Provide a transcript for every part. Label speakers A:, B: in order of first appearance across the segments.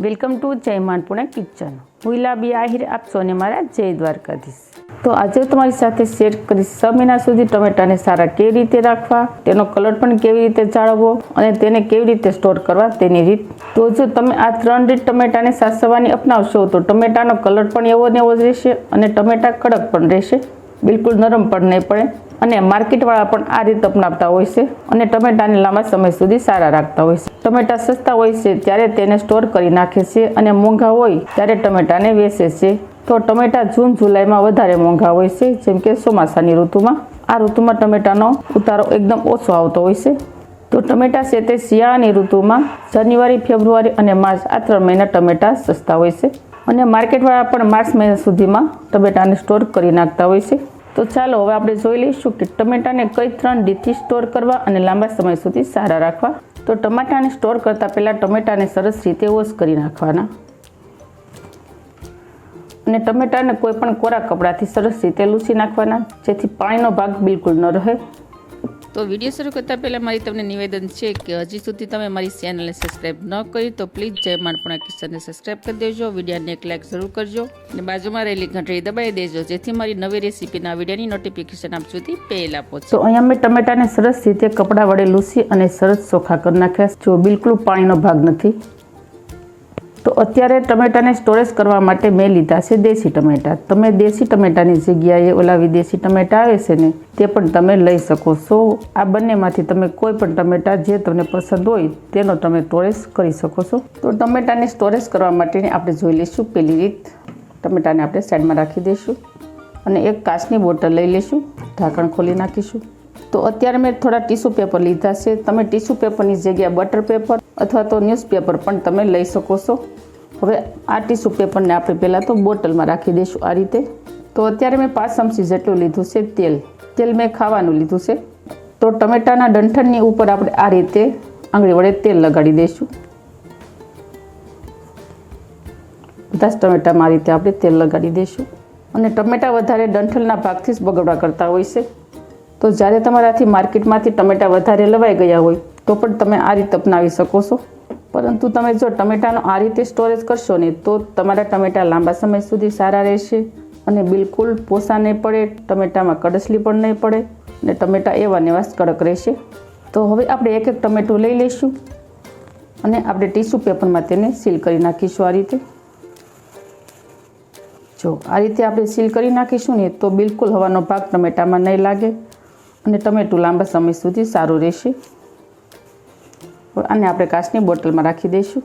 A: Welcome to જય માનપુણા kitchen. હું ઇલાબી આહિર, આપ સૌને મારા જય દ્વારકાધીશ. તો આજે તમારી સાથે શેર કરીશ છ મહિના સુધી ટમેટાને સારા કેવી રીતે રાખવા, તેનો કલર પણ કેવી રીતે જાળવવો અને તેને કેવી રીતે સ્ટોર કરવા તેની રીત. તો જો તમે આ ત્રણ રીત ટમેટાને સાસવવાની અપનાવશો, તો ટમેટાનો કલર પણ એવો ને એવો જ રહેશે અને ટમેટા કડક પણ રહેશે. બિલકુલ નરમ પણ નહીં પડે. અને માર્કેટવાળા પણ આ રીત અપનાવતા હોય છે અને ટમેટાને લાંબા સમય સુધી સારા રાખતા હોય છે. ટમેટા સસ્તા હોય છે ત્યારે તેને સ્ટોર કરી નાખે છે અને મોંઘા હોય ત્યારે ટમેટાને વેચે છે. તો ટમેટા જૂન જુલાઈમાં વધારે મોંઘા હોય છે, જેમ કે ચોમાસાની ઋતુમાં. આ ઋતુમાં ટમેટાનો ઉતારો એકદમ ઓછો આવતો હોય છે. તો ટમેટા છે તે શિયાળાની ઋતુમાં જાન્યુઆરી, ફેબ્રુઆરી અને માર્ચ આ ત્રણ મહિના ટમેટા સસ્તા હોય છે. અને માર્કેટવાળા પણ માર્ચ મહિના સુધીમાં ટમેટાને સ્ટોર કરી નાખતા હોય છે. તો ચાલો હવે આપણે જોઈ લઈશું કે ટમેટાને કઈ ત્રણ રીતથી સ્ટોર કરવા અને લાંબા સમય સુધી સારા રાખવા. તો ટમાટાને સ્ટોર કરતાં પહેલાં ટમેટાને સરસ રીતે વોશ કરી નાખવાના. અને ટમેટાને કોઈ પણ કોરા કપડાથી સરસ રીતે લૂસી નાખવાના, જેથી પાણીનો ભાગ બિલકુલ ન રહે.
B: તો વીડિયો શરૂ કરતાં પહેલાં મારી તમને નિવેદન છે કે હજી સુધી તમે મારી ચેનલને સબસ્ક્રાઇબ ન કરી તો પ્લીઝ જય માનપણા કિસ્સાને સબસ્ક્રાઈબ કરી દેજો. વિડીયોને એક લાઇક જરૂર કરજો અને બાજુમાં રહેલી ઘંટડી દબાવી દેજો, જેથી મારી નવી રેસીપીના વિડીયોની નોટિફિકેશન આપ સુધી પહેલાં પહોંચે
A: તો અહીંયા મેં ટમેટાને સરસ રીતે કપડાં વડે લૂસી અને સરસ ચોખા કરી નાખ્યા જો બિલકુલ પાણીનો ભાગ નથી તો અત્યારે ટમેટાને સ્ટોરેજ કરવા માટે મેં લીધા છે દેશી ટમેટા. તમે દેશી ટમેટાની જગ્યાએ ઓલા વિદેશી ટમેટા આવે છે ને, તે પણ તમે લઈ શકો છો. આ બંનેમાંથી તમે કોઈ પણ ટમેટા જે તમને પસંદ હોય, તેનો તમે સ્ટોરેજ કરી શકો છો. તો ટમેટાને સ્ટોરેજ કરવા માટેની આપણે જોઈ લઈશું પેલી રીત. ટમેટાને આપણે સાઈડમાં રાખી દઈશું અને એક કાચની બોટલ લઈ લઈશું. ઢાંકણ ખોલી નાખીશું. તો અત્યારે મેં થોડા ટીશ્યુ પેપર લીધા છે. તમે ટીશ્યુ પેપરની જગ્યાએ બટર પેપર અથવા તો ન્યૂઝપેપર પણ તમે લઈ શકો છો. હવે આ ટીશ્યુ પેપરને આપણે પહેલાં તો બોટલમાં રાખી દઈશું આ રીતે. તો અત્યારે મેં પાંચ ચમચી જેટલું લીધું છે તેલ. તેલ મેં ખાવાનું લીધું છે. તો ટમેટાના ડંઠણની ઉપર આપણે આ રીતે આંગળી વડે તેલ લગાડી દઈશું. બધા જ ટમેટામાં આ રીતે આપણે તેલ લગાડી દઈશું. અને ટમેટા વધારે ડંઠલના ભાગથી જ બગડવા કરતા હોય છે. તો જ્યારે તમારાથી માર્કેટમાંથી ટમેટાં વધારે લવાઈ ગયા હોય, તો પણ તમે આ રીતે અપનાવી શકો છો. પરંતુ તમે જો ટમેટાનો આ રીતે સ્ટોરેજ કરશો ને, તો તમારા ટમેટા લાંબા સમય સુધી સારા રહેશે અને બિલકુલ પોસા નહીં પડે, ટમેટામાં કડસલી પણ નહીં પડે અને ટમેટા એવા નેવા કડક રહેશે. તો હવે આપણે એક એક ટમેટું લઈ લઈશું અને આપણે ટીશ્યુ પેપરમાં તેને સીલ કરી નાખીશું આ રીતે. જો આ રીતે આપણે સીલ કરી નાખીશું ને, તો બિલકુલ હવાનો ભાગ ટમેટામાં નહીં લાગે. અને ટમેટું લાંબા સમય સુધી સારું રહેશે. આને આપણે કાચની બોટલમાં રાખી દઈશું.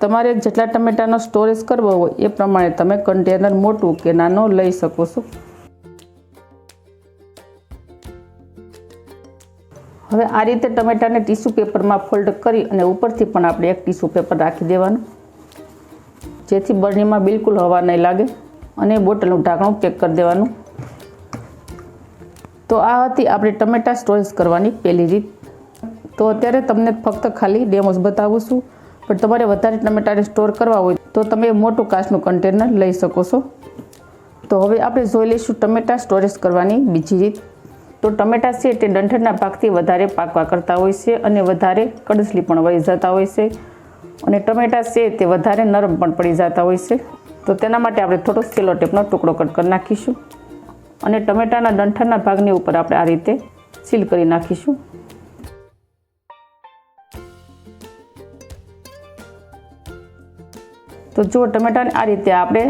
A: તમારે જેટલા ટમેટાનો સ્ટોરેજ કરવો હોય એ પ્રમાણે તમે કન્ટેનર મોટું કે નાનો લઈ શકો છો. હવે આ રીતે ટમેટાને ટીશ્યુ પેપરમાં ફોલ્ડ કરી અને ઉપરથી પણ આપણે એક ટીશ્યુ પેપર રાખી દેવાનું. જેથી બરણીમાં બિલકુલ હવા નહીં લાગે અને બોટલનું ઢાંકણું પેક કરી દેવાનું. તો આ હતી આપણે ટમેટા સ્ટોરેજ કરવાની પહેલી રીત. તો અત્યારે તમને ફક્ત ખાલી ડેમોસ બતાવું છું. પણ તમારે વધારે ટમેટાને સ્ટોર કરવા હોય તો તમે મોટું કાચનું કન્ટેનર લઈ શકો છો. તો હવે આપણે જોઈ લઈશું ટમેટા સ્ટોરેજ કરવાની બીજી રીત. તો ટમેટા છે તે ડંઠરના ભાગથી વધારે પાકવા કરતા હોય છે અને વધારે કડસલી પણ વહી જતા હોય છે. અને ટમેટા છે તે વધારે નરમ પણ પડી જતા હોય છે. તો તેના માટે આપણે થોડો સેલો ટેપનો ટુકડો કટ કરી નાખીશું. અને ટમેટાના ડંઠરના ભાગની ઉપર આપણે આ રીતે સીલ કરી નાખીશું. તો જો ટમેટાને આ રીતે આપણે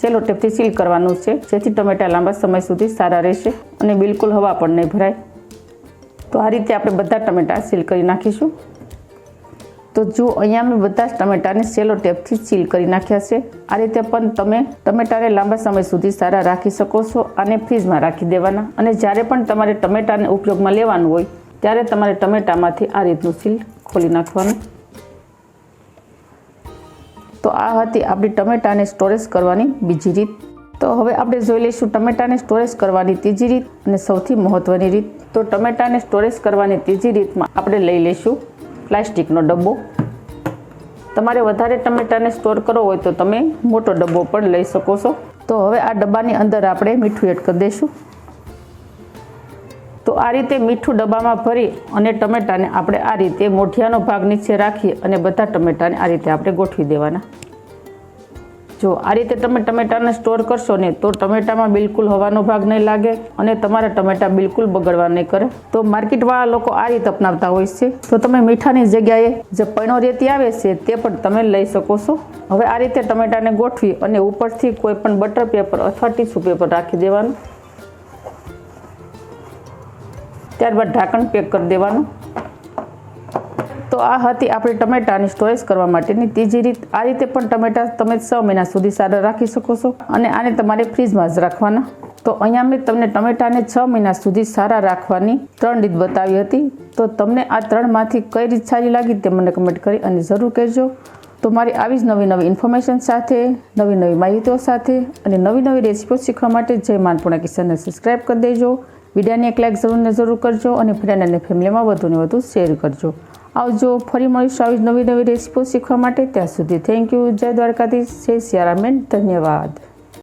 A: સેલો ટેપથી સીલ કરવાનું છે, જેથી ટમેટા લાંબા સમય સુધી સારા રહેશે અને બિલકુલ હવા પણ નહીં ભરાય. તો આ રીતે આપણે બધા ટમેટા સીલ કરી નાખીશું. તો જો અહીંયા મેં બધા જ ટમેટાને સેલો ટેપથી સીલ કરી નાખ્યા છે. આ રીતે પણ તમે ટમેટાને લાંબા સમય સુધી સારા રાખી શકો છો અને ફ્રીજમાં રાખી દેવાના. અને જ્યારે પણ તમારે ટમેટાને ઉપયોગમાં લેવાનું હોય, ત્યારે તમારે ટમેટામાંથી આ રીતનું સીલ ખોલી નાખવાનું. તો આ હતી આપણી ટમેટાને સ્ટોરેજ કરવાની બીજી રીત. તો હવે આપણે જોઈ લઈશું ટમેટાને સ્ટોરેજ કરવાની ત્રીજી રીત અને સૌથી મહત્ત્વની રીત. તો ટમેટાને સ્ટોરેજ કરવાની ત્રીજી રીતમાં આપણે લઈ લઈશું પ્લાસ્ટિકનો ડબ્બો. તમારે વધારે ટમેટાને સ્ટોર કરવો હોય તો તમે મોટો ડબ્બો પણ લઈ શકો છો. તો હવે આ ડબ્બાની અંદર આપણે મીઠું એડ કરી દઈશું. તો આ રીતે મીઠું ડબ્બામાં ભરી અને ટમેટાને આપણે આ રીતે મોઢિયાનો ભાગ નીચે રાખી અને બધા ટમેટાને આ રીતે આપણે ગોઠવી દેવાના. જો આ રીતે તમે ટમેટાને સ્ટોર કરશો ને તો ટમેટામાં બિલકુલ હવાનો ભાગ નહીં લાગે અને તમારા ટમેટા બિલકુલ બગડવા નહીં કરે. તો માર્કેટવાળા લોકો આ રીતે અપનાવતા હોય છે. તો તમે મીઠાની જગ્યાએ જે પૈણો રેતી આવે છે તે પણ તમે લઈ શકો છો. હવે આ રીતે ટમેટાને ગોઠવી અને ઉપરથી કોઈ પણ બટર પેપર અથવા ટીસ્યુ પેપર રાખી દેવાનું. ત્યારબાદ ઢાંકણ પેક કરી દેવાનું. આ હતી આપણે ટમેટાની સ્ટોરેજ કરવા માટેની ત્રીજી રીત. આ રીતે પણ ટમેટા તમે છ મહિના સુધી સારા રાખી શકો છો અને આને તમારે ફ્રીજમાં જ રાખવાના. તો અહીંયા મેં તમને ટમેટાને છ મહિના સુધી સારા રાખવાની ત્રણ રીત બતાવી હતી. તો તમને આ ત્રણમાંથી કઈ રીત સારી લાગી તે મને કમેન્ટ કરી અને જરૂર કહેજો. તો મારી આવી જ નવી નવી ઇન્ફોર્મેશન સાથે, નવી નવી માહિતીઓ સાથે અને નવી નવી રેસીપીઓ શીખવા માટે જય માનપુણા કિશનને સબસ્ક્રાઈબ કરી દેજો. વિડીયોને એક લાઈક જરૂર જરૂર કરજો અને ફ્રેન્ડ અને ફેમિલીમાં વધુને વધુ શેર કરજો. આવજો, ફરી મળીશું આવી નવી નવી રેસીપીઓ શીખવા માટે. ત્યાં સુધી થેન્ક યુ જય દ્વારકાધીશ. જય સિયારામેન ધન્યવાદ.